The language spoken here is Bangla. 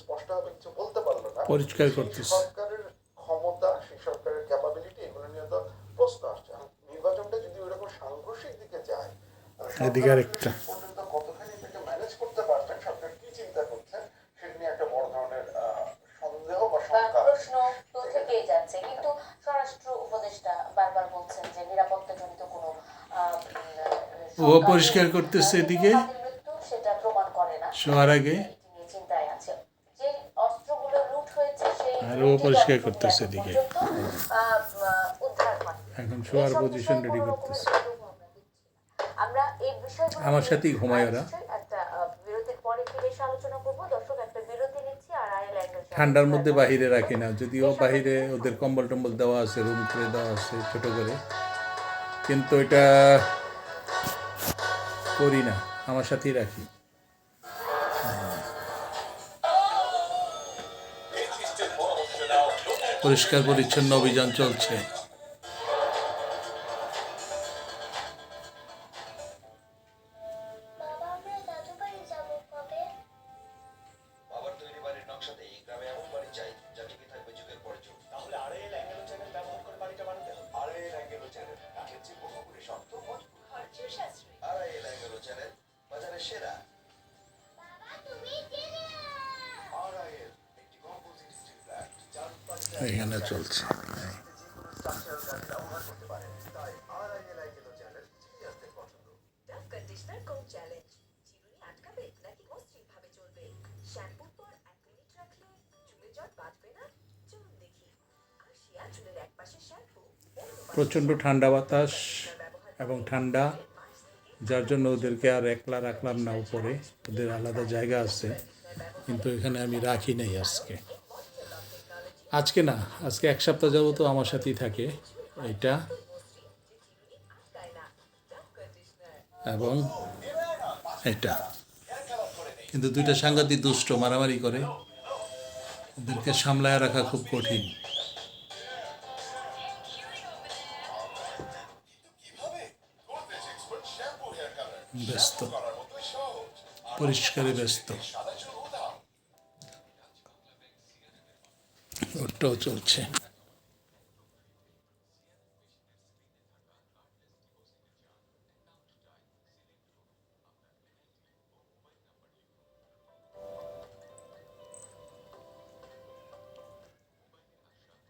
স্পষ্টভাবে কিছু বলতে পারল না পরিষ্কার সেই করতেছে। সরকারের ক্ষমতা সেই সরকারের ক্যাপাবিলিটি এগুলো নিয়ে তো প্রশ্ন আসছে নির্বাচনটা যদি ওইরকম সাংঘর্ষিক দিকে যায় এদিকে। পর্যন্ত কতখানি ম্যানেজ করতে পারছেন সরকার কি চিন্তা করছেন সেটা নিয়ে একটা বড় ধরনের আহ, সন্দেহ বা বা শঙ্কা প্রশ্ন তো থেকেই যাচ্ছে কিন্তু স্বরাষ্ট্র উপদেষ্টা বারবার বলছেন যে নিরাপত্তাজনিত কোনো ও পরিষ্কার। করতেছে কিন্তু এদিকে। সেটা প্রমাণ করে না শোয়ার আগে এটি নিয়ে চিন্তায় আছে যে অস্ত্রগুলো লুট হয়েছে সেই আর ও পরিষ্কার করতেছে এদিকে। এখন শোয়ার পজিশন রেডি করতেছে। আমরা সাথেই ঘুমায় ওরা। ঠান্ডার মধ্যে বাহিরে রাখি না। যদিও বাহিরে ওদের কম্বল টম্বল দেওয়া আছে রুম করে দেওয়া আছে, ছোট করে। কিন্তু এটা করি না। আমার সাথেই রাখি। পরিষ্কার পরিচ্ছন্ন অভিযান চলছে। আমরা অন্য চলছে। প্রচণ্ড ঠান্ডা বাতাস এবং ঠান্ডা, যার জন্য ওদেরকে আর একলা রাখলাম না উপরে। ওদের আলাদা জায়গা আছে, কিন্তু এখানে আমি রাখি নাই আজকে। আজকে না, আজকে এক সপ্তাহ যাব তো আমার সাথেই থাকে এটা। এবং এটা। কিন্তু দুইটা সাংঘাতিক দুষ্ট মারামারি করে। ওদেরকে সামলায় রাখা খুব কঠিন। ব্যস্ত। পরিষ্কারে ব্যস্ত। চক্রও চলছে।